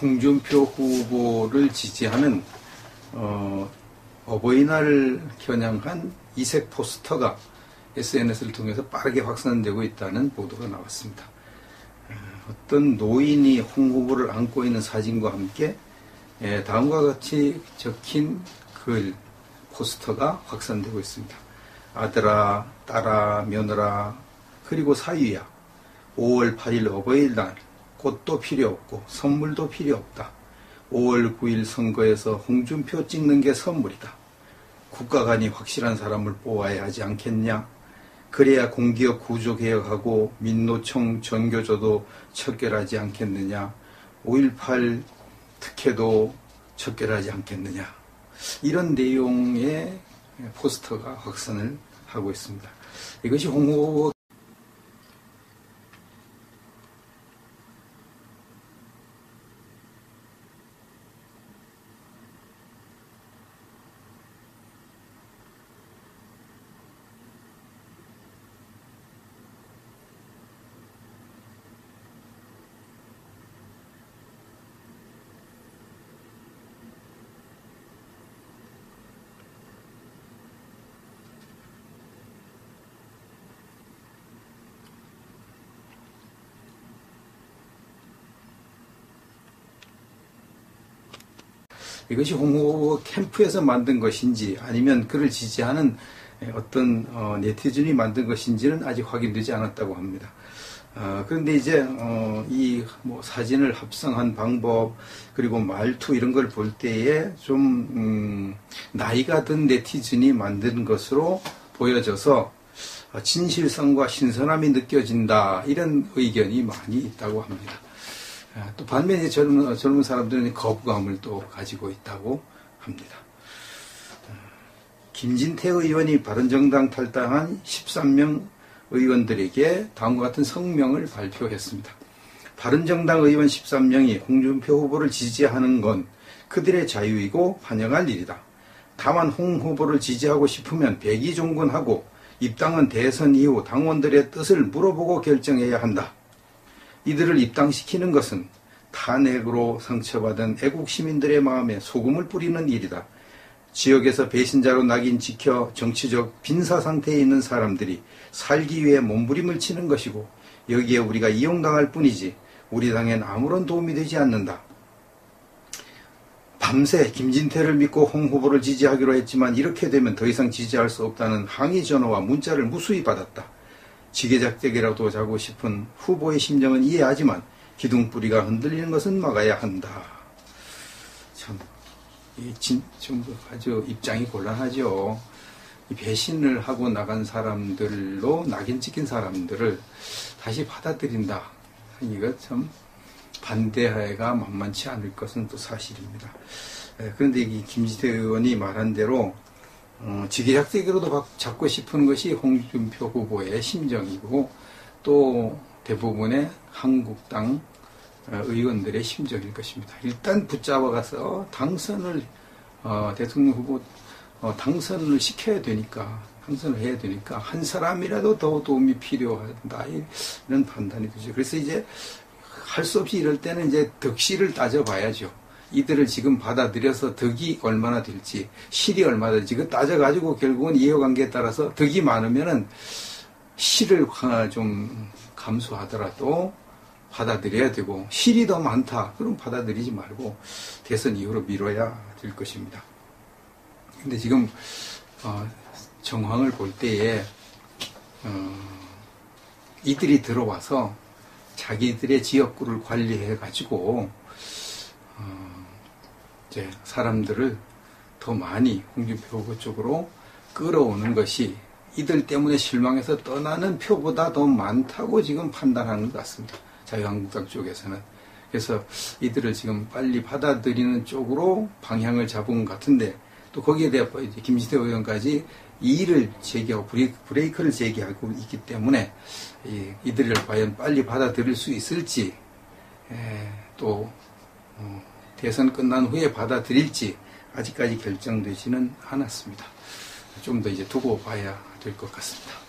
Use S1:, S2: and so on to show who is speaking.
S1: 홍준표 후보를 지지하는 어, 어버이날을 겨냥한 이색 포스터가 SNS를 통해서 빠르게 확산되고 있다는 보도가 나왔습니다. 어, 어떤 노인이 홍 후보를 안고 있는 사진과 함께 예, 다음과 같이 적힌 글 포스터가 확산되고 있습니다. 아들아, 딸아, 며느라, 그리고 사위야. 5월 8일 어버이날 꽃도 필요 없고 선물도 필요 없다. 5월 9일 선거에서 홍준표 찍는 게 선물이다. 국가간이 확실한 사람을 뽑아야 하지 않겠냐? 그래야 공기업 구조 개혁하고 민노총 전교조도 척결하지 않겠느냐? 5.18 특혜도 척결하지 않겠느냐? 이런 내용의 포스터가 확산을 하고 있습니다. 이것이 홍보 이것이 홍보 캠프에서 만든 것인지 아니면 그를 지지하는 어떤 어, 네티즌이 만든 것인지는 아직 확인되지 않았다고 합니다. 어, 그런데 이제 어, 이뭐 사진을 합성한 방법 그리고 말투 이런 걸 볼 때에 좀 음, 나이가 든 네티즌이 만든 것으로 보여져서 진실성과 신선함이 느껴진다 이런 의견이 많이 있다고 합니다. 아, 또 반면에 젊은, 젊은 사람들은 거부감을 또 가지고 있다고 합니다. 아, 김진태 의원이 바른정당 탈당한 13명 의원들에게 다음과 같은 성명을 발표했습니다. 바른정당 의원 13명이 홍준표 후보를 지지하는 건 그들의 자유이고 환영할 일이다. 다만 홍 후보를 지지하고 싶으면 백의종군하고 입당은 대선 이후 당원들의 뜻을 물어보고 결정해야 한다. 이들을 입당시키는 것은 탄핵으로 상처받은 애국 시민들의 마음에 소금을 뿌리는 일이다. 지역에서 배신자로 낙인 지켜 정치적 빈사 상태에 있는 사람들이 살기 위해 몸부림을 치는 것이고 여기에 우리가 이용당할 뿐이지 우리 당엔 아무런 도움이 되지 않는다. 밤새 김진태를 믿고 홍 후보를 지지하기로 했지만 이렇게 되면 더 이상 지지할 수 없다는 항의 전화와 문자를 무수히 받았다. 지게작대기라도 자고 싶은 후보의 심정은 이해하지만 기둥뿌리가 흔들리는 것은 막아야 한다. 참, 이 진, 좀 아주 입장이 곤란하죠. 이 배신을 하고 나간 사람들로 낙인 찍힌 사람들을 다시 받아들인다. 이거 참 반대하기가 만만치 않을 것은 또 사실입니다. 그런데 이 김지태 의원이 말한 대로 어, 지게작대기로도 잡고 싶은 것이 홍준표 후보의 심정이고 또 대부분의 한국당 어, 의원들의 심정일 것입니다. 일단 붙잡아가서 당선을 어, 대통령 후보 어, 당선을 시켜야 되니까 당선을 해야 되니까 한 사람이라도 더 도움이 필요하다 이런 판단이 되죠. 그래서 이제 할 수 없이 이럴 때는 이제 덕실을 따져봐야죠. 이들을 지금 받아들여서 덕이 얼마나 될지 실이 얼마나 될지 그 따져가지고 결국은 이해관계에 따라서 덕이 많으면은 실을 좀 감수하더라도 받아들여야 되고 실이 더 많다 그럼 받아들이지 말고 대선 이후로 미뤄야 될 것입니다. 근데 지금 어, 정황을 볼 때에 어, 이들이 들어와서 자기들의 지역구를 관리해 가지고 어, 이제 사람들을 더 많이 홍준표 후보 쪽으로 끌어오는 것이 이들 때문에 실망해서 떠나는 표보다 더 많다고 지금 판단하는 것 같습니다. 자유한국당 쪽에서는. 그래서 이들을 지금 빨리 받아들이는 쪽으로 방향을 잡은 것 같은데 또 거기에 대해 이제 김지태 의원까지 이의를 제기하고 브레이크, 를 제기하고 있기 때문에 이, 들을 과연 빨리 받아들일 수 있을지 에, 또 어, 대선 끝난 후에 받아들일지 아직까지 결정되지는 않았습니다. 좀 더 이제 두고 봐야 될 것 같습니다.